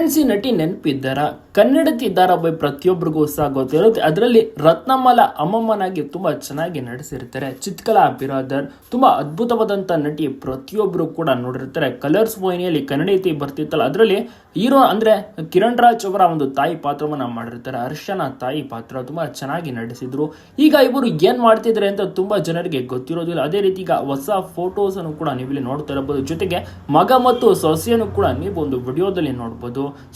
Friends ನಟಿ ನೆನಪಿದ್ದಾರ? ಕನ್ನಡತಿ ಧಾರಾವಾಹಿ ಪ್ರತಿಯೊಬ್ಬರಿಗೂ ಸಹ ಗೊತ್ತಿರುತ್ತೆ. ಅದರಲ್ಲಿ ರತ್ನಮಲ ಅಮ್ಮಮ್ಮನಾಗಿ ತುಂಬ ಚೆನ್ನಾಗಿ ನಡೆಸಿರ್ತಾರೆ ಚಿತ್ಕಲಾ ಬಿರಾದರ್ ತುಂಬಾ ಅದ್ಭುತವಾದಂತ ನಟಿ ಪ್ರತಿಯೊಬ್ಬರು ಕೂಡ ನೋಡಿರ್ತಾರೆ. ಕಲರ್ಸ್ ವಾಹಿನಿಯಲ್ಲಿ ಕನ್ನಡತಿ ಬರ್ತಿತ್ತಲ್ಲ, ಅದರಲ್ಲಿ ಹೀರೋ ಅಂದರೆ ಕಿರಣ್ ರಾಜ್ ಅವರ ಒಂದು ತಾಯಿ ಪಾತ್ರವನ್ನು ಮಾಡಿರ್ತಾರೆ. ಅರ್ಶನ ತಾಯಿ ಪಾತ್ರ ತುಂಬಾ ಚೆನ್ನಾಗಿ ನಟಿಸಿದ್ರು. ಈಗ ಇವರು ಏನು ಮಾಡ್ತಿದ್ದಾರೆ ಅಂತ ತುಂಬಾ ಜನರಿಗೆ ಗೊತ್ತಿರೋದಿಲ್ಲ. ಅದೇ ರೀತಿ ಈಗ ಹೊಸ ಫೋಟೋಸನ್ನು ಕೂಡ ನೀವು ಇಲ್ಲಿ ನೋಡ್ತಾ ಇರಬಹುದು ಜೊತೆಗೆ ಮಗ ಮತ್ತು ಸೊಸೆಯನ್ನು ಕೂಡ ನೀವು ಒಂದು ವಿಡಿಯೋದಲ್ಲಿ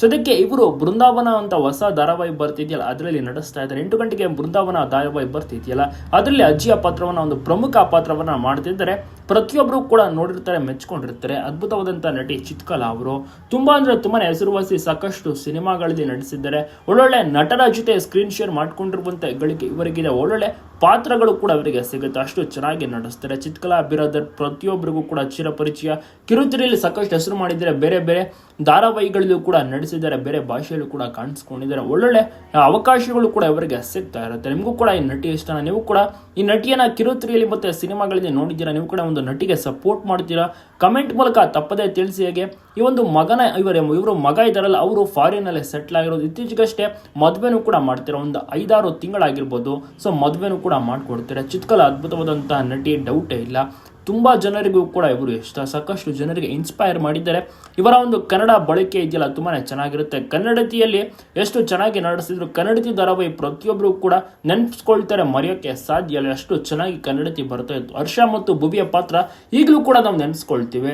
ಸದ್ಯಕ್ಕೆ ಇವರು ಬೃಂದಾವನ ಅಂತ ಹೊಸ ಧಾರಾವಾಹಿ ಬರ್ತಿದೆಯಲ್ಲ, ಅದರಲ್ಲಿ ನಡೆಸ್ತಾ ಇದ್ದಾರೆ. ಎಂಟು ಗಂಟೆಗೆ ಬೃಂದಾವನ ಧಾರಾವಾಹಿ ಬರ್ತಿದೆಯಲ್ಲ, ಅದರಲ್ಲಿ ಅಜ್ಜಿಯ ಪಾತ್ರವನ್ನ, ಒಂದು ಪ್ರಮುಖ ಪಾತ್ರವನ್ನ ಮಾಡ್ತಿದ್ದಾರೆ. ಪ್ರತಿಯೊಬ್ಬರು ಕೂಡ ನೋಡಿರ್ತಾರೆ, ಮೆಚ್ಕೊಂಡಿರ್ತಾರೆ. ಅದ್ಭುತವಾದಂಥ ನಟಿ ಚಿತ್ಕಲಾ ಅವರು. ತುಂಬಾ ಅಂದ್ರೆ ತುಂಬಾನೇ ಹೆಸರುವಾಸಿ ಸಾಕಷ್ಟು ಸಿನಿಮಾಗಳಲ್ಲಿ ನಟಿಸಿದ್ದಾರೆ. ಒಳ್ಳೊಳ್ಳೆ ನಟರ ಜೊತೆ ಸ್ಕ್ರೀನ್ ಶೇರ್ ಮಾಡ್ಕೊಂಡಿರುವಂತ ಗಳಿಕೆ ಇವರಿಗಿದೆ. ಒಳ್ಳೊಳ್ಳೆ ಪಾತ್ರಗಳು ಕೂಡ ಅವರಿಗೆ ಸಿಗುತ್ತೆ. ಅಷ್ಟು ಚೆನ್ನಾಗಿ ನಡೆಸ್ತಾರೆ ಚಿತ್ಕಲಾ ಬಿರಾದರ್ ಪ್ರತಿಯೊಬ್ಬರಿಗೂ ಕೂಡ ಚಿರಪರಿಚಯ. ಕಿರುತೆರೆಯಲ್ಲಿ ಸಾಕಷ್ಟು ಹೆಸರು ಮಾಡಿದ್ದಾರೆ. ಬೇರೆ ಬೇರೆ ಧಾರಾವಾಹಿಗಳಲ್ಲೂ ಕೂಡ ನಡೆಸಿದ್ದಾರೆ ಬೇರೆ ಭಾಷೆಯಲ್ಲೂ ಕೂಡ ಕಾಣಿಸ್ಕೊಂಡಿದ್ದಾರೆ. ಒಳ್ಳೊಳ್ಳೆ ಅವಕಾಶಗಳು ಕೂಡ ಇವರಿಗೆ ಸಿಗ್ತಾ ಇರುತ್ತೆ. ನಿಮಗೂ ಕೂಡ ಈ ನಟಿ ಇಷ್ಟ. ನೀವು ಕೂಡ ಈ ನಟಿಯನ್ನ ಕಿರುತೆರೆಯಲ್ಲಿ ಮತ್ತೆ ಸಿನಿಮಾಗಳಲ್ಲಿ ನೋಡಿದ್ದೀರಾ? ನೀವು ಕೂಡ ಒಂದು ನಟಿಗೆ ಸಪೋರ್ಟ್ ಮಾಡ್ತೀರಾ? ಕಮೆಂಟ್ ಮೂಲಕ ತಪ್ಪದೇ ತಿಳಿಸಿ ಹೇಗೆ? ಈ ಒಂದು ಮಗನ ಇವರ ಇವರು ಮಗ ಇದ್ದಾರಲ್ಲ, ಅವರು ಫಾರಿನ್ ಅಲ್ಲೇ ಸೆಟ್ಲ್ ಆಗಿರೋದು. ಇತ್ತೀಚೆಗಷ್ಟೇ ಮದುವೆನೂ ಕೂಡ ಮಾಡ್ತೀರಾ? ಒಂದು ಐದಾರು ತಿಂಗಳಾಗಿರ್ಬೋದು. ಸೊ ಮದುವೆನೂ ಕೂಡ ಮಾಡಿಕೊಡ್ತೀರಾ? ಚಿತ್ಕಲ ಅದ್ಭುತವಾದಂತಹ ನಟಿ ಡೌಟೇ ಇಲ್ಲ. ತುಂಬ ಜನರಿಗೂ ಕೂಡ ಇವರು ಇಷ್ಟ ಸಾಕಷ್ಟು ಜನರಿಗೆ ಇನ್ಸ್ಪೈರ್ ಮಾಡಿದ್ದಾರೆ. ಇವರ ಒಂದು ಕನ್ನಡ ಬಳಕೆ ಇದೆಯಲ್ಲ ತುಂಬಾ ಚೆನ್ನಾಗಿರುತ್ತೆ. ಕನ್ನಡತಿಯಲ್ಲಿ ಎಷ್ಟು ಚೆನ್ನಾಗಿ ನಡೆಸಿದ್ರು ಕನ್ನಡತಿ ಧಾರಾವಾಹಿ ಪ್ರತಿಯೊಬ್ಬರು ಕೂಡ ನೆನಪಿಸ್ಕೊಳ್ತಾರೆ ಮರೆಯೋಕ್ಕೆ ಸಾಧ್ಯ ಇಲ್ಲ. ಅಷ್ಟು ಚೆನ್ನಾಗಿ ಕನ್ನಡತಿ ಬರ್ತಾ ಇತ್ತು. ಹರ್ಷ ಮತ್ತು ಭುವಿಯ ಪಾತ್ರ ಈಗಲೂ ಕೂಡ ನಾವು ನೆನೆಸ್ಕೊಳ್ತೀವಿ.